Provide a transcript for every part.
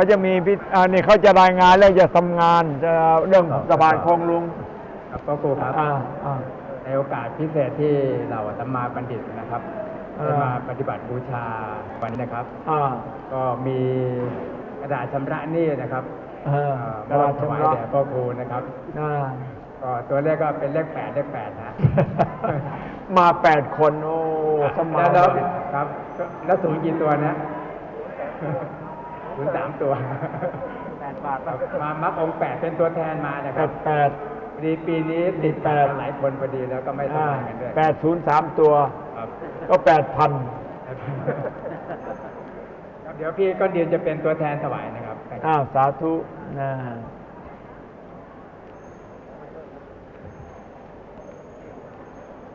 เขาจะมีพิอ่านี่เขาจะรายงานเรื่องจะทำงานจะเรื่องสะพานโคงลุงครับก็ครูครับอ่าอ่า ในโอกาสพิเศษที่เราธรรมาบัณฑิตนะครับอ่า ได้มาปฏิบัติบูชาวันนี้นะครับ อ่าก็มีกระดาษชำระหนี้นะครับเออเอ่อกระดาษมอบถวายชำระแด่พ่อครูนะครับ อ่า ก็ตัวเลขก็เป็นเลขแปดเลขแปดนะ มาแปดคนโอ้สมาแล้วธิครับ แล้วศูนย์กี่ตัวนะศู นย์สามตัวแปดบาทครับมามักองค์แปดเป็นตัวแทนมานะแปครับดแปดพอดีปีนี้ติดแปแปดดหลายคนพอดีแล้วก็ไม่สบายกันด้วยแปดศูนย์สามตัวครับก็แปดพันครับเดี๋ยวพี่ก็เดียนจะเป็นตัวแทนถวายนะครับอ้าวสาธุนะ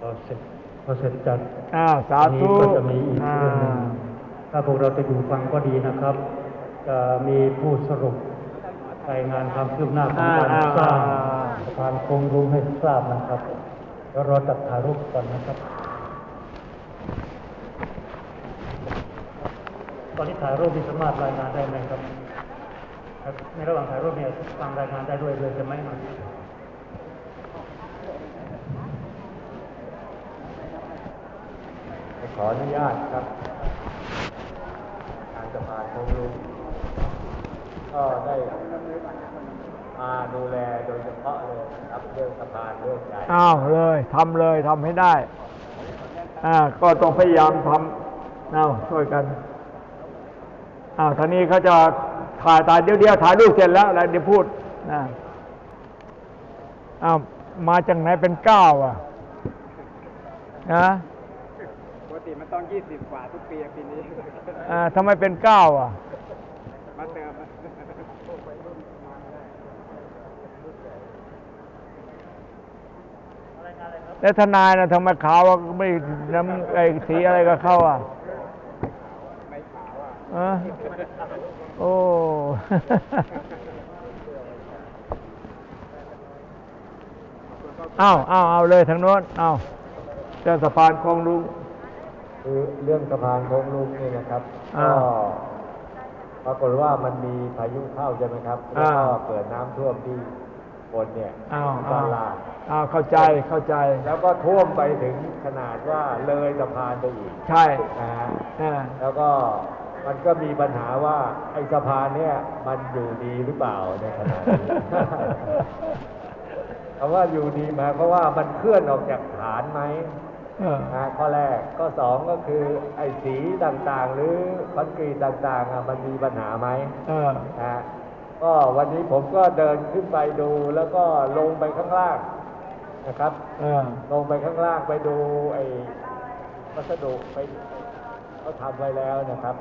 พอเสร็จพอเสร็จจากอ้าวสาธุนี้ก็จะมีอีกอ่าเรื่องหนึ่งถ้าพวกเราจะอยู่ฟังก็ดีนะครับจะ มีผู้สรุปรายงานความคืบหน้าของการสร้างอาอ่าสะพานโคงรุมให้ทราบนะครับแล้วราจัดถ่ายรูปก่อนนะครับ ตอนนี้ถ่ายรูปมีสามารถรายงานได้ไหมครับ ในระหว่างถ่ายรูปเนี่ยฟังรายงานได้ด้วยเลยใช่ไหมครับขออนุญาตครับ การสะพานโคงลุง ก็ได้มาดูแลโดยเฉพาะเลยนะครับเรื่องสะพานเรื่องใหญ่อ้าวเลยทำเลยทำให้ได้ อ่า ก็ต้องพยายามทำเอาช่วยกันอ้าวท่านี้เขาจะถ่ายถ่ายเดี๋ยวเดียวถ่ายรูปเสร็จแล้วแล้วเดี๋ยวพูดนะอ้าวมาจากไหนเป็นเก้าอะนะปกติมันต้องยี่สิบกว่าทุกปีอะปีนี้อ่าทำไมเป็นเก้าอะ มาเติม แล้วทนายนะทำไมขาวอะไม่น้ำไอ้สีอะไรก็เข้าอะไม่ขาวอะเออโอ้อ้าวอ้าวเอาเลยทางโน้นอ้าวเจ้าสะพานคลองลุงคือเรื่องสะพานโคงลุงนี่นะครับอ่าก็ปรากฏว่ามันมีพายุเข้าใช่ไหมครับแล้วอ่าก็เกิดน้ำท่วมที่ บนเนี่ยอ้าวด้าอ้านวล่างอ้าวเข้าใจเข้าใจ แล้วก็ท่วมไปถึงขนาดว่าเลยสะพานไปอีก ใช่นะฮะอ่าแล้วก็มันก็มีปัญหาว่าไอ้สะพานเนี่ยมันอยู่ดีหรือเปล่าในขณะนี้คำว่าอยู่ดีหมายเพราะว่ามันเคลื่อนออกจากฐานไหมเออนะข้อแรกข้อสองก็คือไอ้สีต่างๆ หรือคอนกรีตต่างๆอะมันมีปัญหาไหมเออนะฮะ ก็วันนี้ผมก็เดินขึ้นไปดูแล้วก็ลงไปข้างล่างนะครับเออลงไปข้างล่างไปดูไอ้วัสดุไปเขาทำไว้แล้วนะครับ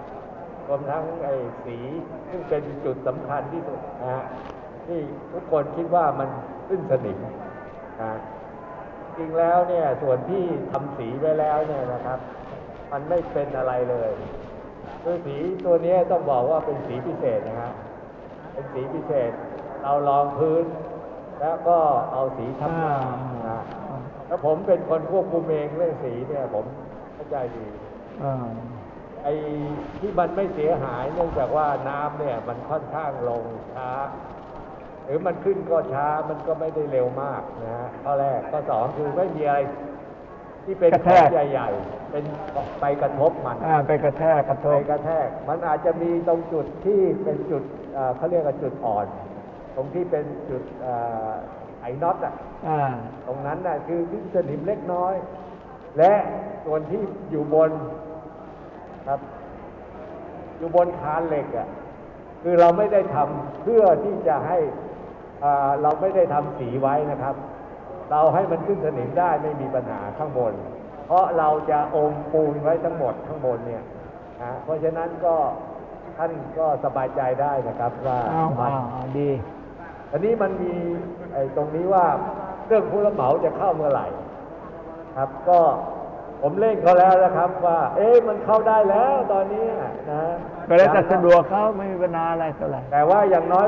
รวมทั้งไอ้สีซึ่งเป็นจุดสำคัญที่สุดนะฮะที่ทุกคนคิดว่ามันขึ้นสนิมนะจริงแล้วเนี่ยส่วนที่ทำสีไว้แล้วเนี่ยนะครับ มันไม่เป็นอะไรเลยคือสีตัวเนี้ยต้องบอกว่าเป็นสีพิเศษนะฮะ เป็นสีพิเศษ เราลองพื้น แล้วก็เอาสีทับหน้านะฮะแล้วผมเป็นคนควบคุมเองเรื่องสีเนี่ยผมเข้าใจดีเออไอ้ที่มันไม่เสียหายเนื่องจากว่าน้ำเนี่ยมันค่อนข้างลงช้า หรือมันขึ้นก็ช้ามันก็ไม่ได้เร็วมากนะฮะข้อแรกข้อสองคือไม่มีอะไรที่เป็นของใหญ่ ๆ เป็นไปกระทบมันอ่าไปกระแทกกระทไปบกระแทก มันอาจจะมีตรงจุดที่เป็นจุด เอ่อเขาเรียกว่าจุดอ่อน ตรงที่เป็นจุดเอ่อไอ้น็อตอะอ่าตรงนั้นน่ะคือขึ้นสนิมเล็กน้อย และส่วนที่อยู่บนครับ อยู่บนคานเหล็กอะคือเราไม่ได้ทำเพื่อที่จะให้อ่าเราไม่ได้ทำสีไว้นะครับ เราให้มันขึ้นสนิมได้ไม่มีปัญหาข้างบน เพราะเราจะอมปูนไว้ทั้งหมดข้างบนเนี่ยนะเพราะฉะนั้นก็ ท่านก็สบายใจได้นะครับว่าเอามัเอานเอาดี อันนี้มันมีไอ้ตรงนี้ว่าเรื่องผู้รับเหมาจะเข้าเมื่อไหร่ ครับก็ผมเร่งเขาแล้วนะครับว่า เอ๊ะมันเข้าได้แล้วตอนนี้นะก็แล้วแต่สะดวกเขาไม่มีปัญหาอะไรเท่าไหร่ แต่ว่าอย่างน้อย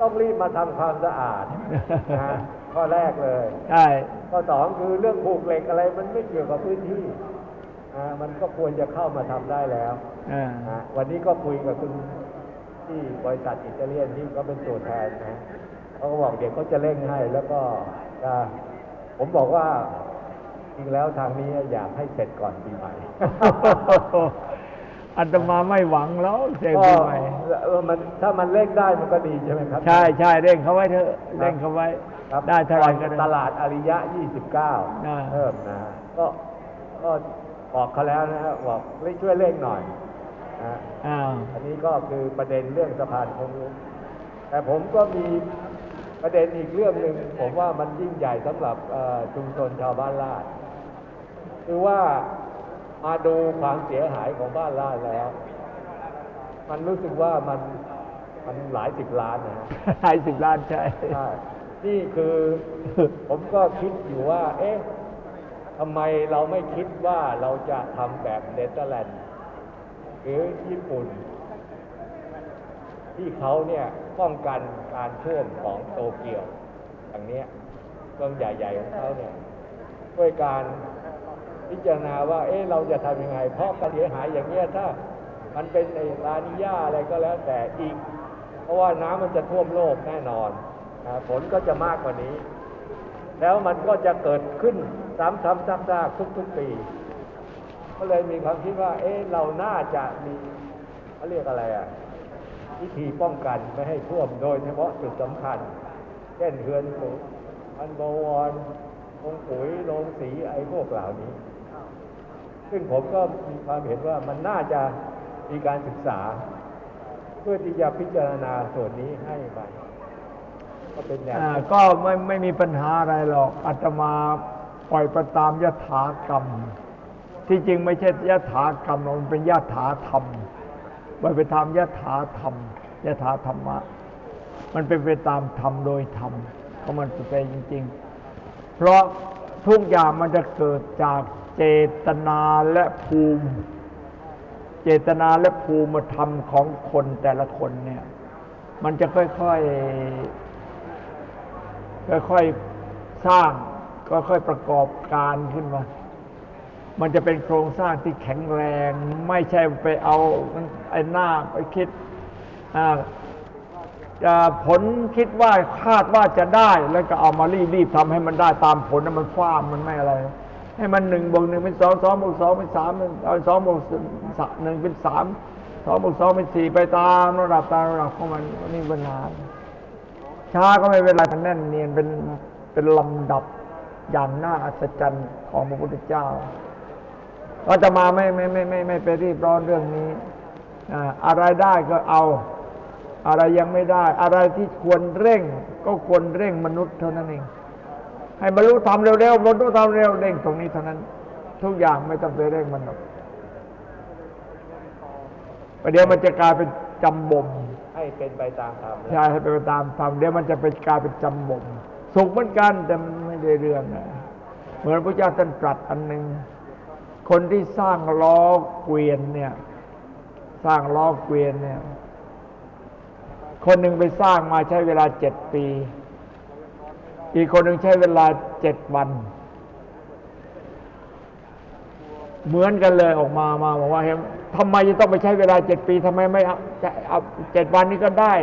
ต้องรีบมาทำความสะอาดนะข้อแรกเลย ใช่ ข้อสองคือเรื่องผูกเหล็กอะไรมันไม่เกี่ยวกับพื้นที่ อ่ามันก็ควรจะเข้ามาทำได้แล้วอ่าอ่าวันนี้ก็คุยกับคุณที่บริษัทอิตาเลียนที่เขาเป็นตัวแทนนะเขาก็บอกเดี๋ยวเขาจะเร่งให้แล้วก็จะผมบอกว่าจริงแล้วทางนี้อยากให้เสร็จก่อนปีใหม่อัตมาไม่หวังแล้วเสียงก็ปีใหม่เออมันถ้ามันเร่งได้มันก็ดีใช่ไหมครับ ใช่ใช่เร่งเขาไว้เถอะเร่งเขาไว้ครับได้เท่าไหร่ก็ตได้ลาดอาริยะ 29อ่าเพิ่มนะก็ก็ บอกเขาแล้วนะฮะบอกช่วยเร่งหน่อยนะอ่าอันนี้ก็คือประเด็นเรื่องสะพานคงรุ้งแต่ผมก็มีประเด็นอีกเรื่องหนึ่งผมว่ามันยิ่งใหญ่สำหรับเอ่อชุมชนชาวบ้านลาดคือว่ามาดูความเสียหายของบ้านลาดแล้ว มันรู้สึกว่ามันมันหลายสิบล้านนะฮะหลายสิบล้านใช่ใช่นี่คือ ผมก็คิดอยู่ว่า เอ๊ะ ทำไมเราไม่คิดว่าเราจะทำแบบเนเธอร์แลนด์หรือญี่ปุ่น ที่เขาเนี่ยป้องกันการท่วมของโตเกียวอย่างเนี้ยเมืองใหญ่ๆของเขาเนี่ยด้วยการพิจารณาว่า เอ๊ะเราจะทำยังไง เพราะการเสียหายอย่างเงี้ยถ้ามันเป็นในลานิยาอะไรก็แล้วแต่อีก เพราะว่าน้ำมันจะท่วมโลกแน่นอนฝนก็จะมากกว่านี้ แล้วมันก็จะเกิดขึ้น ซ้ำๆซากๆทุกๆปี ก็เลยมีความคิดว่า เอ๊ะเราน่าจะมีเขาเรียกอะไรอะวิธีป้องกันไม่ให้ท่วมโดยเฉพาะจุดสำคัญ เช่นเฮือนสูงพันบวรโรงปุ๋ยโรงสีไอ้พวกเหล่านี้ ซึ่งผมก็มีความเห็นว่ามันน่าจะมีการศึกษา เพื่อที่จะพิจารณาส่วนนี้ให้ไปก็เป็นแนวอ่าคิดก็ไม่ไม่มีปัญหาอะไรหรอกอาตมา ปล่อยไปตามยถากรรม ที่จริงไม่ใช่ยถากรรมมันเป็นยถาธรรมปล่อยไปตามยถาธรรมยถาธรรมะ มันเป็นไปตามธรรมโดยธรรมเพราะมันเป็นจริง ๆ เพราะทุกอย่างมันจะเกิดจากเจตนาและภูมิ เจตนาและภูมิธรรมของคนแต่ละคนเนี่ย มันจะค่อยๆค่อยๆสร้าง ก็ค่อยประกอบการขึ้นมา มันจะเป็นโครงสร้างที่แข็งแรง ไม่ใช่ไปเอาไอ้หน้าไปคิดจะผลคิดว่าคาดว่าจะได้แล้วก็เอามารีบๆทำให้มันได้ตามผลนั้นมันฟ้ามมันไม่อะไร ให้มันหนึ่งบวกหนึ่งเป็นสองสองบวกสองเป็นสามเอาสองบวกสหนึ่งเป็นสามสองบวกสองเป็นสี่ไปตามระดับตามระดับของมันนี่ปัญหาช้าก็ไม่เป็นไรมันแน่นเนียนเป็นเป็นลำดับ อย่างน่าอัศจรรย์ของพระพุทธเจ้าเราจะมาไม่ไม่ไม่ไม่ไม่ไปรีบร้อนเรื่องนี้อ่าอะไรได้ก็เอา อะไรยังไม่ได้ อะไรที่ควรเร่ง ก็ควรเร่งมนุษย์เท่านั้นเอง ให้บรรลุธรรมเร็วๆบรรลุธรรมเร็วเร่งตรงนี้เท่านั้น ทุกอย่างไม่ต้องไปเร่งมันหรอกประเดี๋ยวมันจะกลายเป็นจำบ่มให้เป็นไปตามธรรมใช่ให้เป็นไปตามธรรมเดี๋ยวมันจะเป็นกลายเป็นจำบ่มสุขเหมือนกันแต่มัน ได้เรื่องนะเหมือนพระเจ้าท่านตรัสอันหนึ่งคนที่สร้างล้อเกวียนเนี่ย สร้างล้อเกวียนเนี่ย คนหนึ่งไปสร้างมาใช้เวลาเจ็ดปี อีกคนหนึ่งใช้เวลาเจ็ดวัน เหมือนกันเลยออกมามาบอกว่าเห็นทำไมจะต้องไปใช้เวลาเจ็ดปีทำไมไม่เอาจะเอาเจ็ดวันนี้ก็ได้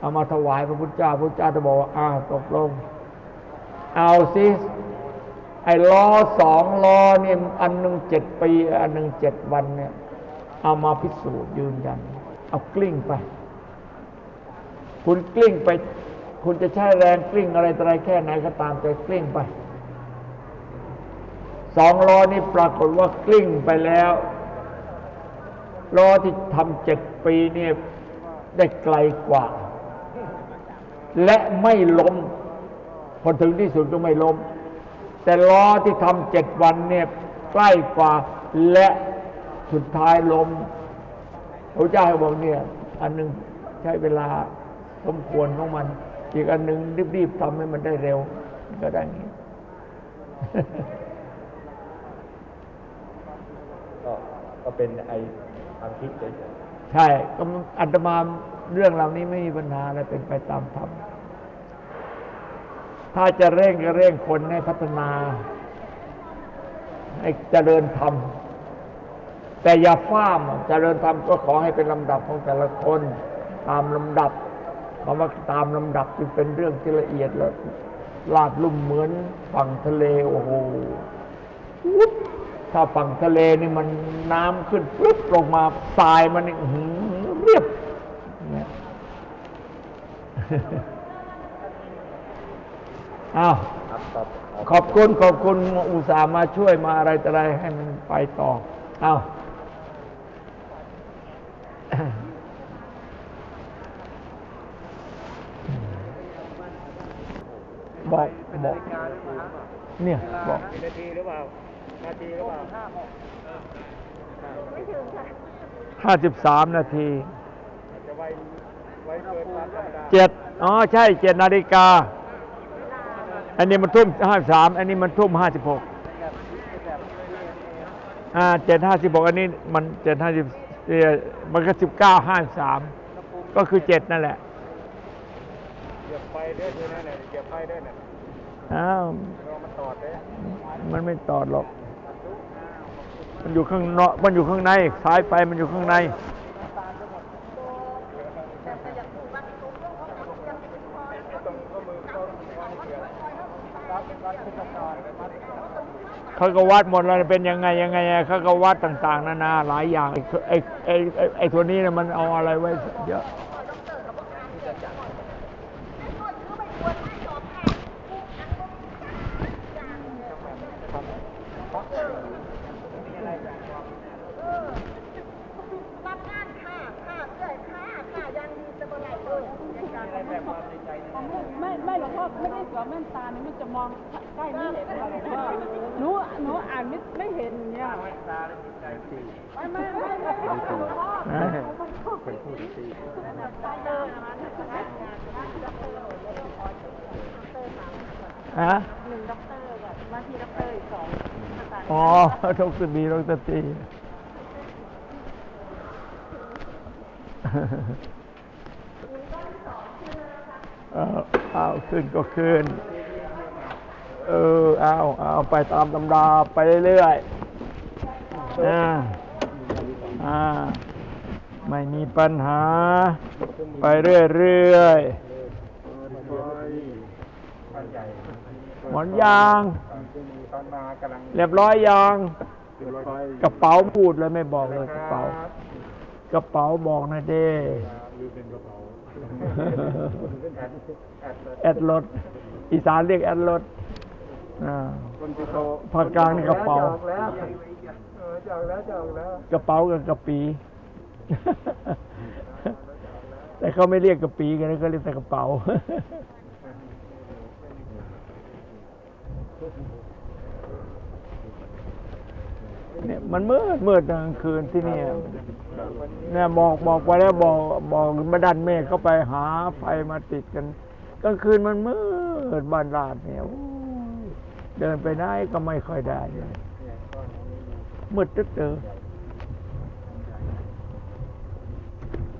เอามาถวายพระพุทธเจ้าพระพุทธเจ้าจะบอกว่าอ้าวตกลง เอาสิไอ้ล้อสองล้อเนี่ยอันหนึ่งเจ็ดปี อันหนึ่งเจ็ดวันเนี่ย เอามาพิสูจน์ยืนยัน เอากลิ้งไป คุณกลิ้งไป คุณจะใช้แรงกลิ้งอะไรออะไรแค่ไหนก็ตามแต่กลิ้งไปสองล้อนี่ปรากฏว่ากลิ้งไปแล้วล้อที่ทำเจ็ดปีเนี่ยได้ไกลกว่า และไม่ล้ม พอถึงที่สุดก็ไม่ล้ม แต่ล้อที่ทำเจ็ดวันเนี่ยใกล้กว่าและสุดท้ายล้มพระเจ้าบอกเนี่ย อันหนึงใช้เวลาสมควรของมัน อีกอันหนึ่งรีบๆทำให้มันได้เร็ว ก็ได้อย่างนี้ก็ก็เป็นไอความคิดเฉยใช่ก็อัตมาเรื่องเหล่านี้ไม่มีปัญหาอะไรเป็นไปตามธรรมธ ถ้าจะเร่งก็เร่งคนให้พัฒนาให้เจริญธรรมแต่อย่าฟ้ามเจริญธรรมก็ขอให้เป็นลำดับของแต่ละคนตามลำดับคำว่าตามลำดับจึงเป็นเรื่องที่ละเอียดแล้วลาดลุ่มเหมือนฝั่งทะเลโอ้โหถ้าฝั่งทะเลนี่มันน้ำขึ้นปุ๊บลงมาทรายมันหือเรียบ อ้าวครับครับขอบคุณขอบคุณอุตส่าห์มาช่วยมาอะไรต่ออะไรให้มันไปต่อเอาบอกบอกเนี่ยบอกนาทีหรือเปล่านาทีหรือเปล่าห้าสิบสามนาทีจะไวไวเกินความธรรมดาเจ็ดอ๋อ ใช่เจ็ดนาฬิกา อันนี้มันทุ่มห้าสามอันนี้มันทุ่มห้าสิบหกอ่าเจ็ดห้าสิบหกอันนี้มันเจ็ดห้าสิบมันก็สิบเก้าห้าสามก็คือเจ็ดนั่นแหละเหยียบไฟด้วยดูนั่นแหละเหยียบไฟด้วยน่ะอ้าวลองมาตอดเลยมันไม่ตอดหรอก มันอยู่ข้างนอกมันอยู่ข้างในสายไฟมันอยู่ข้างใน เขาก็วัดหมดแล้วเป็นยังไงยังไงเขาก็วัดต่าง ๆ นานาหลายอย่างไอ้ไอ้ไอ้ไอ้ไอ้ตัวนี้เนี่ยมันเอาอะไรไว้เยอะ รับงานค่ะค่ะเสื่อยค่ะค่ะยันดีจะเมื่อไหร่เลย ไม่ไม่หลวงพ่อไม่ได้สวมแว่นตานี่มันจะมองใกล้ไม่เห็นหลวงพ่อหนูหนูอ่านไม่ไม่เห็นเนี่ยไม่ไม่ไม่ไม่หลวงพ่อเป็นผู้ที่ตีฮะหนึ่งด็อกเตอร์กับมาที่ด็อกเตอร์อีกสองภาษาอ๋อทกสบีทกสตี เออเอาขึ้นก็ขึ้น เออเอาเอาไปตามตำราไปเรื่อยๆนะอ่าไม่มีปัญหา ไปเรื่อยๆหมอนมางเรียบร้อยยังกระเป๋าพูดเลยไม่บอกเลยกระเป๋า กระเป๋าบอกหนะเด้ แอดรถอีสานเรียกแอดรถนที่โตภาคกลางนี่กระเป๋าจอกแล้วจออกแล้วกระเป๋ากับกระปี แต่เขาไม่เรียกกระปีกันเขาเรียกแต่กระเป๋า เนี่ยมันมืดมืดกลางคืนที่เนี่ยเนี่ยบอกบอกไปแล้วบอกบอกมาดันเมฆเข้าไปหาไฟมาติดกันกลางคืนมันมืดบ้านลาดเนี่ยโอ้ยเดินไปไหนก็ไม่ค่อยได้เลยมืดตึ๊ดเตอ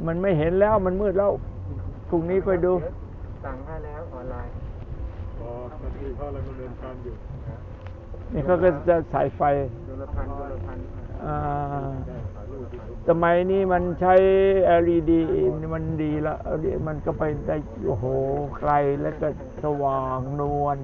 มันไม่เห็นแล้วมันมืดแล้วพรุ่งนี้ค่อยดูสั่งให้แล้วออนไลน์อ๋อนาทีเพราะอะไรมันเดินการอยู่ นี่เขาก็จะใส่ไฟดูละพันดูละพันอ่าสมัยนี้มันใช้ LED มันดีละ LED มันก็ไปได้โอ้โหไกลแล้วก็สว่างนวล